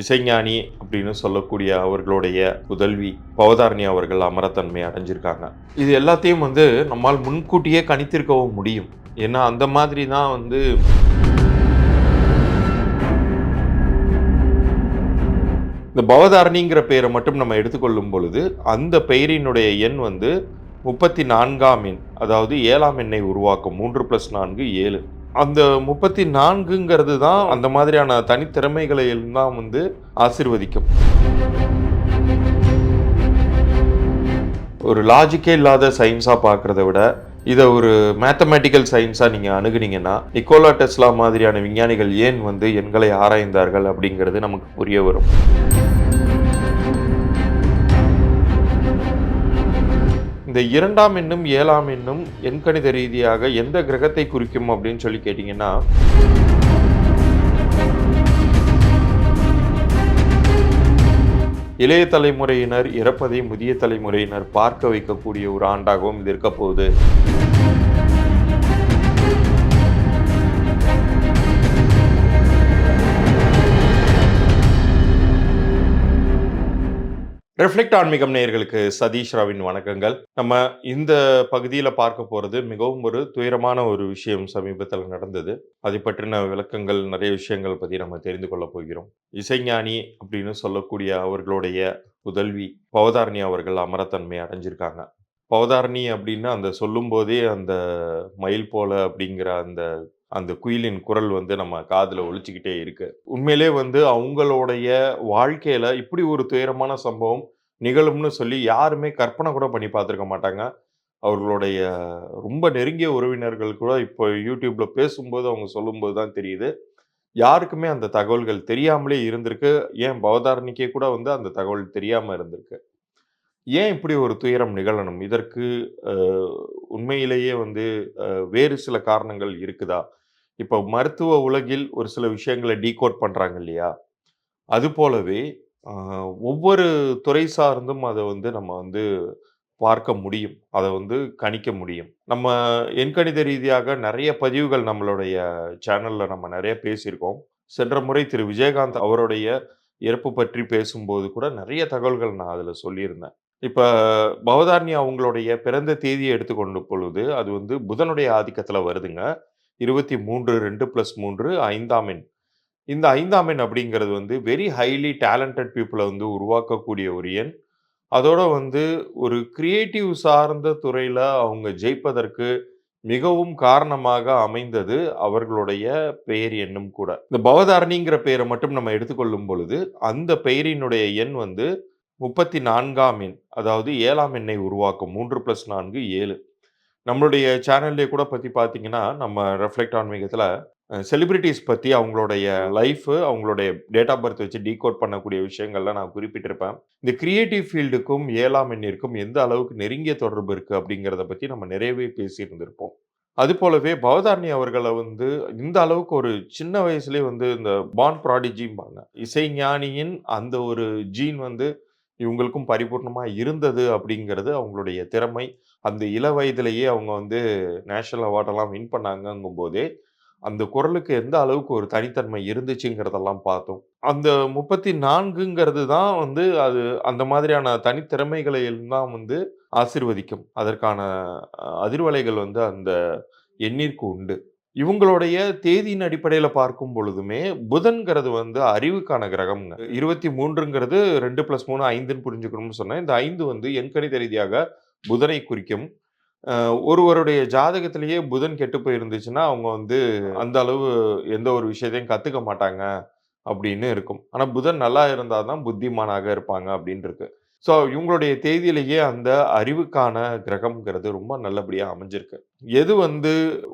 இசைஞானி அப்படின்னு சொல்லக்கூடிய அவர்களுடைய புதல்வி பவதாரணி அவர்கள் அமரத்தன்மை அடைஞ்சிருக்காங்க. இது எல்லாத்தையும் வந்து நம்மால் முன்கூட்டியே கணித்திருக்கவும் முடியும். ஏன்னா அந்த மாதிரி தான் வந்து இந்த பவதாரணிங்கிற பெயரை மட்டும் நம்ம எடுத்துக்கொள்ளும் பொழுது அந்த பெயரினுடைய எண் வந்து முப்பத்தி நான்காம் எண் அதாவது ஏழாம் எண்ணை உருவாக்கும் மூன்று ப்ளஸ் நான்கு ஏழு. அந்த முப்பத்தி நான்குங்கிறது தான் அந்த மாதிரியான தனித்திறமைகளை எல்லாம் வந்து ஆசிர்வதிக்கும். ஒரு லாஜிக்கே இல்லாத சயின்ஸாக பார்க்குறத விட இதை ஒரு மேத்தமேட்டிக்கல் சயின்ஸாக நீங்கள் அணுகுனீங்கன்னா நிக்கோலா டெஸ்லா மாதிரியான விஞ்ஞானிகள் ஏன் வந்து எண்களை ஆராய்ந்தார்கள் அப்படிங்கிறது நமக்கு புரிய வரும். இந்த இரண்டாம் எண்ணும் ஏழாம் எண்ணும் எண்கணித ரீதியாக எந்த கிரகத்தை குறிக்கும் அப்படின்னு சொல்லி கேட்டிங்கன்னா இளைய தலைமுறையினர் இறப்பதை முதிய தலைமுறையினர் பார்க்க வைக்கக்கூடிய ஒரு ஆண்டாகவும் இது இருக்க போகுது. ரிஃப்ளெக்ட் ஆன்மீகம் நேயர்களுக்கு சதீஷ் ராவின் வணக்கங்கள். நம்ம இந்த பகுதியில் பார்க்க போகிறது மிகவும் ஒரு துயரமான ஒரு விஷயம் சமீபத்தில் நடந்தது. அதை பற்றின விளக்கங்கள் நிறைய விஷயங்கள் பற்றி நம்ம தெரிந்து கொள்ள போகிறோம். இசைஞானி அப்படின்னு சொல்லக்கூடிய அவர்களுடைய புதல்வி பவதாரணி அவர்கள் அமரத்தன்மை அடைஞ்சிருக்காங்க. பவதாரணி அப்படின்னு அந்த சொல்லும்போதே அந்த மயில் போல அப்படிங்கிற அந்த அந்த குயிலின் குரல் வந்து நம்ம காதில் ஒழிச்சுக்கிட்டே இருக்கு. உண்மையிலே வந்து அவங்களுடைய வாழ்க்கையில இப்படி ஒரு துயரமான சம்பவம் நிகழும்னு சொல்லி யாருமே கற்பனை கூட பண்ணி பார்த்துருக்க மாட்டாங்க. அவர்களுடைய ரொம்ப நெருங்கிய உறவினர்கள் கூட இப்போ யூடியூப்ல பேசும்போது அவங்க சொல்லும்போது தான் தெரியுது. யாருக்குமே அந்த தகவல்கள் தெரியாமலே இருந்திருக்கு. ஏன் பவதாரணிக்கே கூட வந்து அந்த தகவல் தெரியாமல் இருந்திருக்கு. ஏன் இப்படி ஒரு துயரம் நிகழணும்? இதற்கு உண்மையிலேயே வந்து வேறு சில காரணங்கள் இருக்குதா? இப்போ மருத்துவ உலகில் ஒரு சில விஷயங்களை டீகோட் பண்ணுறாங்க இல்லையா? அது போலவே ஒவ்வொரு துறை சார்ந்தும் அதை வந்து நம்ம வந்து பார்க்க முடியும். அதை வந்து கணிக்க முடியும். நம்ம எண்கணித ரீதியாக நிறைய பதிவுகள் நம்மளுடைய சேனலில் நம்ம நிறைய பேசியிருக்கோம். சென்ற முறை திரு. விஜயகாந்த் அவருடைய இறப்பு பற்றி பேசும்போது கூட நிறைய தகவல்கள் நான் அதில் சொல்லியிருந்தேன். இப்போ பவதாரணி அவங்களுடைய பிறந்த தேதியை எடுத்துக்கொண்டு பொழுது அது வந்து புதனுடைய ஆதிக்கத்தில் வருதுங்க. இருபத்தி மூன்று ரெண்டு ப்ளஸ் மூன்று ஐந்தாம் எண். இந்த ஐந்தாம் எண் அப்படிங்கிறது வந்து வெரி ஹைலி டேலண்டட் பீப்புளை வந்து உருவாக்கக்கூடிய ஒரு எண். அதோட வந்து ஒரு கிரியேட்டிவ் சார்ந்த துறையில் அவங்க ஜெயிப்பதற்கு மிகவும் காரணமாக அமைந்தது அவர்களுடைய பெயர் எண்ணும் கூட. இந்த பவதாரணிங்கிற பெயரை மட்டும் நம்ம எடுத்துக்கொள்ளும் பொழுது அந்த பெயரினுடைய எண் வந்து முப்பத்தி நான்காம் எண் அதாவது ஏழாம் எண்ணை உருவாக்கும். மூன்று ப்ளஸ் நான்கு ஏழு. நம்மளுடைய சேனல்லே கூட பற்றி பார்த்தீங்கன்னா நம்ம ரெஃப்ளெக்ட் ஆன்மீகத்தில் செலிபிரிட்டிஸ் பற்றி அவங்களுடைய லைஃப் அவங்களுடைய டேட் ஆஃப் பர்த் வச்சு டீகோட் பண்ணக்கூடிய விஷயங்கள்லாம் நான் குறிப்பிட்டிருப்பேன். இந்த கிரியேட்டிவ் ஃபீல்டுக்கும் ஏழாம் எண்ணிற்கும் எந்த அளவுக்கு நெருங்கிய தொடர்பு இருக்குது அப்படிங்கிறத பற்றி நம்ம நிறையவே பேசியிருந்திருப்போம். அது போலவே பவதாரணி அவர்களை வந்து இந்த அளவுக்கு ஒரு சின்ன வயசுலேயே வந்து இந்த பான் ப்ராடிஜிம்பாங்க இசைஞானியின் அந்த ஒரு ஜீன் வந்து இவங்களுக்கும் பரிபூர்ணமாக இருந்தது அப்படிங்கிறது அவங்களுடைய திறமை. அந்த இள வயதிலேயே அவங்க வந்து நேஷனல் அவார்டெல்லாம் வின் பண்ணாங்கங்கும் போதே அந்த குரலுக்கு எந்த அளவுக்கு ஒரு தனித்தன்மை இருந்துச்சுங்கிறதெல்லாம் பார்த்தோம். அந்த முப்பத்தி நான்குங்கிறது தான் வந்து அது அந்த மாதிரியான தனித்திறமைகளை எல்லாம் வந்து ஆசிர்வதிக்கும். அதற்கான அதிர்வலைகள் வந்து அந்த எண்ணிற்கு உண்டு. இவங்களுடைய தேதியின் அடிப்படையில் பார்க்கும் பொழுதுமே புதன்கிறது வந்து அறிவுக்கான கிரகம்ங்க. இருபத்தி மூன்றுங்கிறது ரெண்டு பிளஸ் மூணு ஐந்துன்னு புரிஞ்சுக்கணும்னு சொன்னேன். இந்த ஐந்து வந்து எண்கணித ரீதியாக புதனை குறிக்கும். ஒருவருடைய ஜாதகத்திலேயே புதன் கெட்டு போயிருந்துச்சுன்னா அவங்க வந்து அந்த அளவு எந்த ஒரு விஷயத்தையும் கற்றுக்க மாட்டாங்க அப்படின்னு இருக்கும். ஆனால் புதன் நல்லா இருந்தால் தான் புத்திமானாக இருப்பாங்க அப்படின்னு இருக்கு ஸோ இவங்களுடைய தேதியிலேயே அந்த அறிவுக்கான கிரகம்ங்கிறது ரொம்ப நல்லபடியாக அமைஞ்சிருக்கு. எது வந்து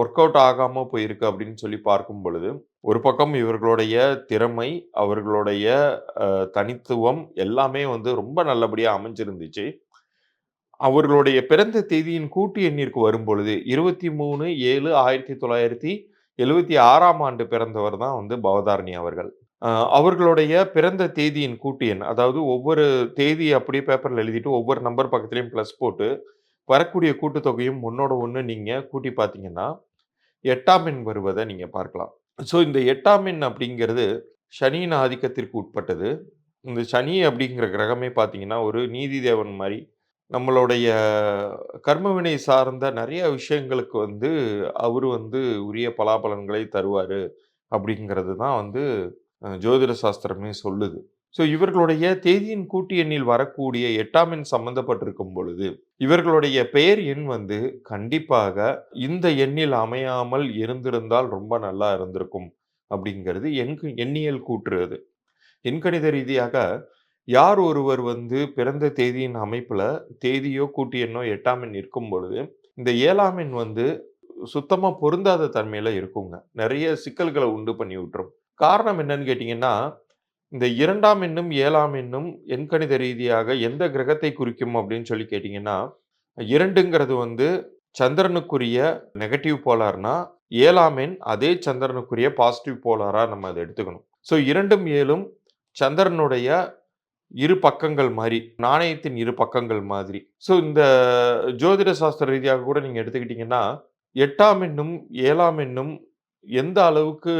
ஒர்க் அவுட் ஆகாமல் போயிருக்கு அப்படின்னு சொல்லி பார்க்கும் பொழுது ஒரு பக்கம் இவர்களுடைய திறமை அவர்களுடைய தனித்துவம் எல்லாமே வந்து ரொம்ப நல்லபடியாக அமைஞ்சிருந்துச்சு. அவர்களுடைய பிறந்த தேதியின் கூட்டு எண்ணிற்கு வரும்பொழுது இருபத்தி மூணு ஏழு ஆயிரத்தி தொள்ளாயிரத்தி எழுவத்தி ஆறாம் ஆண்டு பிறந்தவர் தான் வந்து பவதாரணி அவர்கள் அவர்களுடைய பிறந்த தேதியின் கூட்டு எண் அதாவது ஒவ்வொரு தேதி அப்படியே பேப்பரில் எழுதிட்டு ஒவ்வொரு நம்பர் பக்கத்துலேயும் ப்ளஸ் போட்டு வரக்கூடிய கூட்டுத்தொகையும் ஒன்னோட ஒன்று நீங்கள் கூட்டி பார்த்தீங்கன்னா எட்டாம் எண் வருவதை நீங்கள் பார்க்கலாம் ஸோ இந்த எட்டாம் எண் அப்படிங்கிறது சனியின் ஆதிக்கத்திற்கு உட்பட்டது. இந்த சனி அப்படிங்கிற கிரகமே பார்த்தீங்கன்னா, ஒரு நீதி தேவன் மாதிரி நம்மளுடைய கர்மவினை சார்ந்த நிறைய விஷயங்களுக்கு வந்து அவரு வந்து உரிய பலாபலன்களை தருவாரு. அப்படிங்கிறது தான் வந்து அ ஜோதிட சாஸ்திரமே சொல்லுது. ஸோ இவர்களுடைய தேதியின் கூட்டு எண்ணில் வரக்கூடிய 8ஆம் எண் சம்மந்தப்பட்டிருக்கும் பொழுது, இவர்களுடைய பெயர் எண் வந்து கண்டிப்பாக இந்த எண்ணில் அமையாமல் இருந்திருந்தால் ரொம்ப நல்லா இருந்திருக்கும். அப்படிங்கிறது எண் எண்ணியல் கூற்று அது. எண்கணித ரீதியாக யார் ஒருவர் வந்து பிறந்த தேதியின் அமைப்பில் தேதியோ, கூட்டு எண்ணோ 8ஆம் எண் இருக்கும் பொழுது, இந்த ஏழாம் எண் வந்து சுத்தமாக பொருந்தாத தன்மையில் இருக்குங்க. நிறைய சிக்கல்களை உண்டு பண்ணி விட்டுரும். காரணம் என்னன்னு கேட்டிங்கன்னா இந்த இரண்டாம் எண்ணும், ஏழாம் எண்ணும் எண்கணித ரீதியாக எந்த கிரகத்தை குறிக்கும் அப்படின்னு சொல்லி கேட்டிங்கன்னா இரண்டுங்கிறது வந்து சந்திரனுக்குரிய நெகட்டிவ் போலார்னா, ஏழாம் எண் அதே சந்திரனுக்குரிய பாசிட்டிவ் போலாராக நம்ம அதை எடுத்துக்கணும். ஸோ 2ம் 7ம் சந்திரனுடைய இரு பக்கங்கள் மாதிரி நாணயத்தின் இரு பக்கங்கள் மாதிரி. ஸோ இந்த ஜோதிட சாஸ்திர ரீதியாக கூட நீங்கள் எடுத்துக்கிட்டீங்கன்னா, எட்டாம் எண்ணும், ஏழாம் எண்ணும் எந்த அளவுக்கு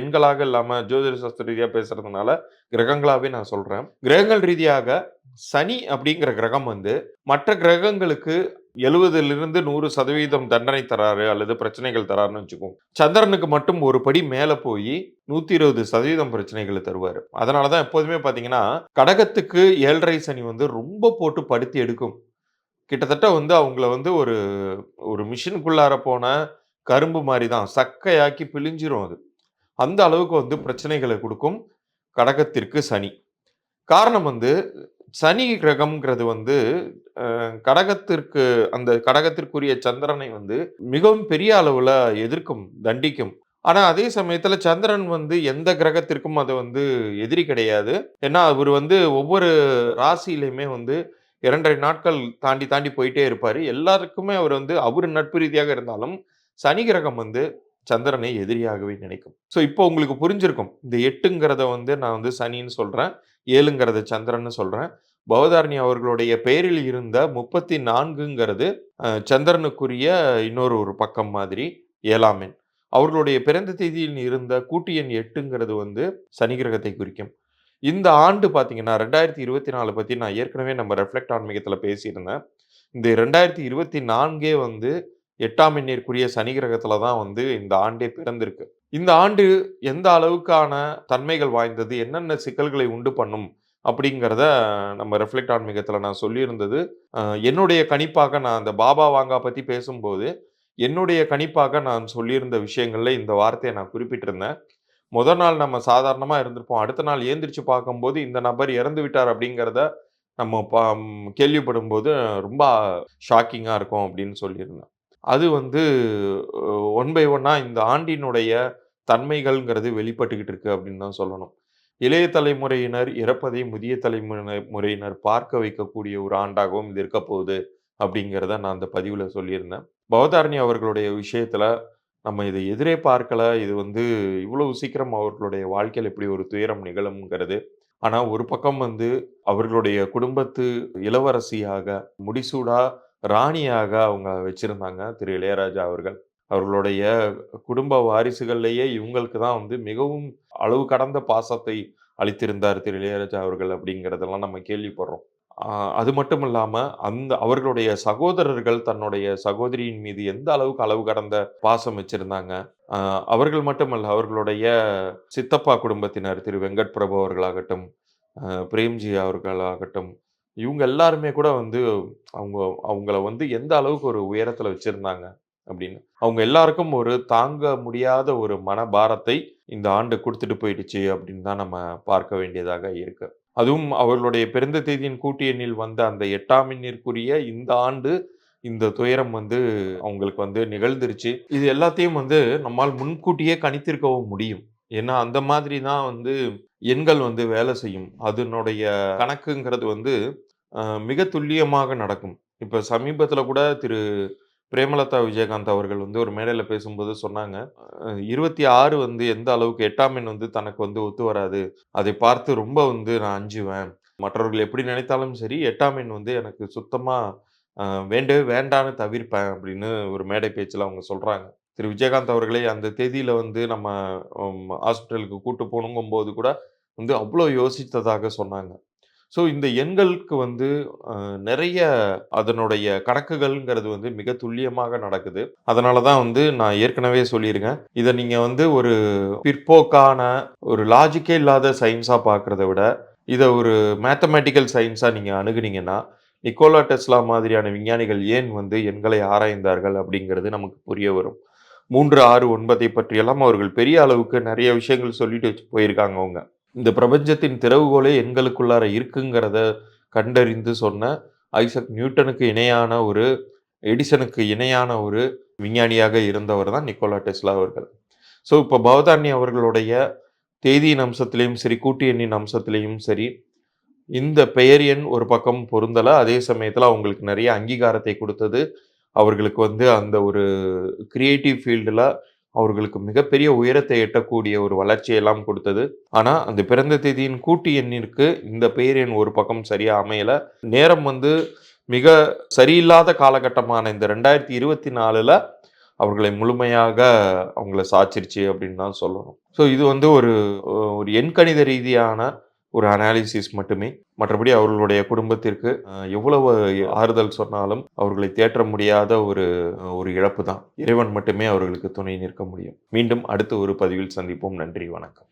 எண்களாக இல்லாமல் ஜோதிட சாஸ்திர ரீதியாக பேசுறதுனால, கிரகங்களாகவே நான் சொல்கிறேன் கிரகங்கள் ரீதியாக சனி அப்படிங்கிற கிரகம் வந்து மற்ற கிரகங்களுக்கு 70லிருந்து 100% தண்டனை தராரு அல்லது பிரச்சனைகள் தராருன்னு வச்சுக்கோம் சந்திரனுக்கு மட்டும் ஒரு படி மேலே போய் நூற்றி இருபது சதவீதம் பிரச்சனைகளை தருவார் அதனால தான் எப்போதுமே பார்த்தீங்கன்னா, கடகத்துக்கு 7.5 சனி வந்து ரொம்ப போட்டு படுத்தி எடுக்கும். கிட்டத்தட்ட வந்து அவங்கள வந்து ஒரு ஒரு மிஷினுக்குள்ளார போன கரும்பு மாதிரி தான். சக்கையாக்கி பிழிஞ்சிரும் அது. அந்த அளவுக்கு வந்து பிரச்சனைகளை கொடுக்கும் கடகத்திற்கு சனி. காரணம் வந்து சனி கிரகம்ங்கிறது வந்து கடகத்திற்கு அந்த கடகத்திற்குரிய சந்திரனை வந்து மிகவும் பெரிய அளவில் எதிர்க்கும், தண்டிக்கும். ஆனால் அதே சமயத்தில் சந்திரன் வந்து எந்த கிரகத்திற்கும் அது வந்து எதிரி கிடையாது. ஏன்னா அவர் வந்து ஒவ்வொரு ராசியிலையுமே வந்து 2 1/2 நாட்கள் தாண்டி தாண்டி போயிட்டே இருப்பார் எல்லாருக்குமே அவர் வந்து அவரு நட்பு ரீதியாக இருந்தாலும், சனி கிரகம் வந்து சந்திரனை எதிரியாகவே நினைக்கும். ஸோ இப்போ உங்களுக்கு புரிஞ்சிருக்கும். இந்த எட்டுங்கிறத வந்து நான் வந்து சனின்னு சொல்கிறேன் ஏழுங்கிறத சந்திரன்னு சொல்கிறேன் பவதாரணி அவர்களுடைய பெயரில் இருந்த முப்பத்தி நான்குங்கிறது சந்திரனுக்குரிய இன்னொரு ஒரு பக்கம் மாதிரி ஏழாம் எண். அவர்களுடைய பிறந்த தேதியில் இருந்த கூட்டு எண் எட்டுங்கிறது வந்து சனி கிரகத்தை குறிக்கும். இந்த ஆண்டு பார்த்தீங்கன்னா, 2024 பத்தி நான் ஏற்கனவே நம்ம ரெஃப்ளெக்ட் ஆன்மீகத்தில் பேசியிருந்தேன். இந்த 2024 வந்து எட்டாம் எண்ணிற்குரிய சனி கிரகத்துல தான் வந்து இந்த ஆண்டே பிறந்திருக்கு. இந்த ஆண்டு எந்த அளவுக்கான தன்மைகள் வாய்ந்தது, என்னென்ன சிக்கல்களை உண்டு பண்ணும் அப்படிங்கிறத நம்ம ரெஃப்ளெக்ட் ஆன்மீகத்தில் நான் சொல்லியிருந்தது. என்னுடைய கணிப்பாக நான் அந்த பாபா வாங்கா பற்றி பேசும்போது, என்னுடைய கணிப்பாக நான் சொல்லியிருந்த விஷயங்களில் இந்த வார்த்தையை நான் குறிப்பிட்டிருந்தேன். முதல் நாள் நம்ம சாதாரணமாக இருந்திருப்போம். அடுத்த நாள் ஏந்திரிச்சு பார்க்கும்போது, இந்த நபர் இறந்து விட்டார் அப்படிங்கிறத நம்ம ப கேள்விப்படும்போது ரொம்ப ஷாக்கிங்காக இருக்கும் அப்படின்னு சொல்லியிருந்தேன். அது வந்து ஒன் பை ஒன்னாக இந்த ஆண்டினுடைய தன்மைகள்ங்கிறது வெளிப்பட்டுக்கிட்டு இருக்கு அப்படின்னு தான் சொல்லணும். இளைய தலைமுறையினர் இறப்பதை முதிய தலைமுறை முறையினர் பார்க்க வைக்கக்கூடிய ஒரு ஆண்டாகவும் இது இருக்க போகுது அப்படிங்கிறத நான் அந்த பதிவில் சொல்லியிருந்தேன். பவதாரணி அவர்களுடைய விஷயத்தில் நம்ம இதை எதிரே பார்க்கல. இது வந்து இவ்வளவு சீக்கிரம் அவர்களுடைய வாழ்க்கையில் இப்படி ஒரு துயரம் நிகழும்ங்கிறது. ஆனால் ஒரு பக்கம் வந்து அவர்களுடைய குடும்பத்து இளவரசியாக, முடிசூடாக ராணியாக அவங்க வச்சுருந்தாங்க. திரு. இளையராஜா அவர்கள். அவர்களுடைய குடும்ப வாரிசுகள்லேயே இவங்களுக்கு தான் வந்து மிகவும் அளவு கடந்த பாசத்தை அளித்திருந்தார் திரு. இளையராஜா அவர்கள் அப்படிங்கிறதெல்லாம் நம்ம கேள்விப்படுறோம். அது மட்டும் இல்லாமல் அந்த அவர்களுடைய சகோதரர்கள் தன்னுடைய சகோதரியின் மீது எந்த அளவுக்கு அளவு கடந்த பாசம் வச்சுருந்தாங்க. அவர்கள் மட்டுமல்ல, அவர்களுடைய சித்தப்பா குடும்பத்தினர் திரு. வெங்கட் பிரபு அவர்களாகட்டும், பிரேம்ஜி அவர்களாகட்டும், இவங்க எல்லாருமே கூட வந்து அவங்க அவங்கள வந்து எந்த அளவுக்கு ஒரு உயரத்தில் வச்சுருந்தாங்க அப்படின்னு. அவங்க எல்லாருக்கும் ஒரு தாங்க முடியாத ஒரு மனபாரத்தை இந்த ஆண்டு கொடுத்துட்டு போயிடுச்சு அப்படின்னு தான் நம்ம பார்க்க வேண்டியதாக இருக்கு. அதுவும் அவர்களுடைய பிறந்த தேதியின் கூட்டு எண்ணில் வந்த அந்த எட்டாம் எண்ணிற்குரிய இந்த ஆண்டு, இந்த துயரம் வந்து அவங்களுக்கு வந்து நிகழ்ந்துருச்சு. இது எல்லாத்தையும் வந்து நம்மால் முன்கூட்டியே கணித்திருக்கவும் முடியும். ஏன்னா, அந்த மாதிரி தான் வந்து எண்கள் வந்து வேலை செய்யும். அதனுடைய கணக்குங்கிறது வந்து மிக துல்லியமாக நடக்கும். இப்போ சமீபத்தில் கூட திரு பிரேமலதா விஜயகாந்த் அவர்கள் வந்து ஒரு மேடையில் பேசும்போது சொன்னாங்க. இருபத்தி ஆறு வந்து எந்த அளவுக்கு எட்டாம் எண் வந்து தனக்கு வந்து ஒத்து வராது. அதை பார்த்து ரொம்ப வந்து நான் அஞ்சுவேன். மற்றவர்கள் எப்படி நினைத்தாலும் சரி, எட்டாம் எண் வந்து எனக்கு சுத்தமாக வேண்டவே வேண்டான்னு தவிர்ப்பேன் அப்படின்னு ஒரு மேடை பேச்சில் அவங்க சொல்கிறாங்க திரு விஜயகாந்த் அவர்களை அந்த தேதியில் வந்து நம்ம ஹாஸ்பிட்டலுக்கு கூட்டு போகணுங்கும்போது கூட வந்து அவ்வளோ யோசித்ததாக சொன்னாங்க. ஸோ இந்த எண்களுக்கு வந்து நிறைய அதனுடைய கணக்குகள்ங்கிறது வந்து மிக துல்லியமாக நடக்குது. அதனால தான் வந்து நான் ஏற்கனவே சொல்லியிருக்கேன். இதை நீங்கள் வந்து ஒரு பிற்போக்கான, ஒரு லாஜிக்கே இல்லாத சயின்ஸாக பார்க்குறத விட, இதை ஒரு மேத்தமேட்டிக்கல் சயின்ஸாக நீங்கள் அணுகுனீங்கன்னா, நிக்கோலா டெஸ்லா மாதிரியான விஞ்ஞானிகள் ஏன் வந்து எண்களை ஆராய்ந்தார்கள் அப்படிங்கிறது நமக்கு புரிய வரும். 3, 6, 9 பற்றியெல்லாம் அவர்கள் பெரிய அளவுக்கு நிறைய விஷயங்கள் சொல்லிட்டு வச்சு போயிருக்காங்க அவங்க. இந்த பிரபஞ்சத்தின் திறவுகோலே எண்களுக்குள்ளார இருக்குங்கிறத கண்டறிந்து சொன்ன ஐசக் நியூட்டனுக்கு இணையான ஒரு எடிசனுக்கு இணையான ஒரு விஞ்ஞானியாக இருந்தவர் தான் நிக்கோலா டெஸ்லா அவர்கள். ஸோ இப்போ பவதானி அவர்களுடைய தேதியின் அம்சத்திலையும் சரி, கூட்டு எண்ணின் அம்சத்திலையும் சரி, இந்த பெயர் எண் ஒரு பக்கம் பொருந்தலை அதே சமயத்தில் அவங்களுக்கு நிறைய அங்கீகாரத்தை கொடுத்தது அவர்களுக்கு வந்து அந்த ஒரு கிரியேட்டிவ் ஃபீல்டில் அவர்களுக்கு மிகப்பெரிய உயரத்தை எட்டக்கூடிய ஒரு வளர்ச்சியெல்லாம் கொடுத்தது. ஆனால் அந்த பிறந்த தேதியின் கூட்டு எண்ணிற்கு இந்த பெயர் எண் ஒரு பக்கம் சரியாக அமையலை நேரம் வந்து மிக சரியில்லாத காலகட்டமான இந்த 2024ல அவர்களை முழுமையாக அவங்கள சாச்சிருச்சு அப்படின்னு தான் சொல்லணும். ஸோ இது வந்து ஒரு ஒரு எண்கணித ரீதியான ஒரு அனாலிசிஸ் மட்டுமே. மற்றபடி அவர்களுடைய குடும்பத்திற்கு எவ்வளவு ஆறுதல் சொன்னாலும் அவர்களை தேற்ற முடியாத ஒரு ஒரு இழப்பு தான். இறைவன் மட்டுமே அவர்களுக்கு துணை நிற்க முடியும். மீண்டும் அடுத்த ஒரு பதிவில் சந்திப்போம். நன்றி, வணக்கம்.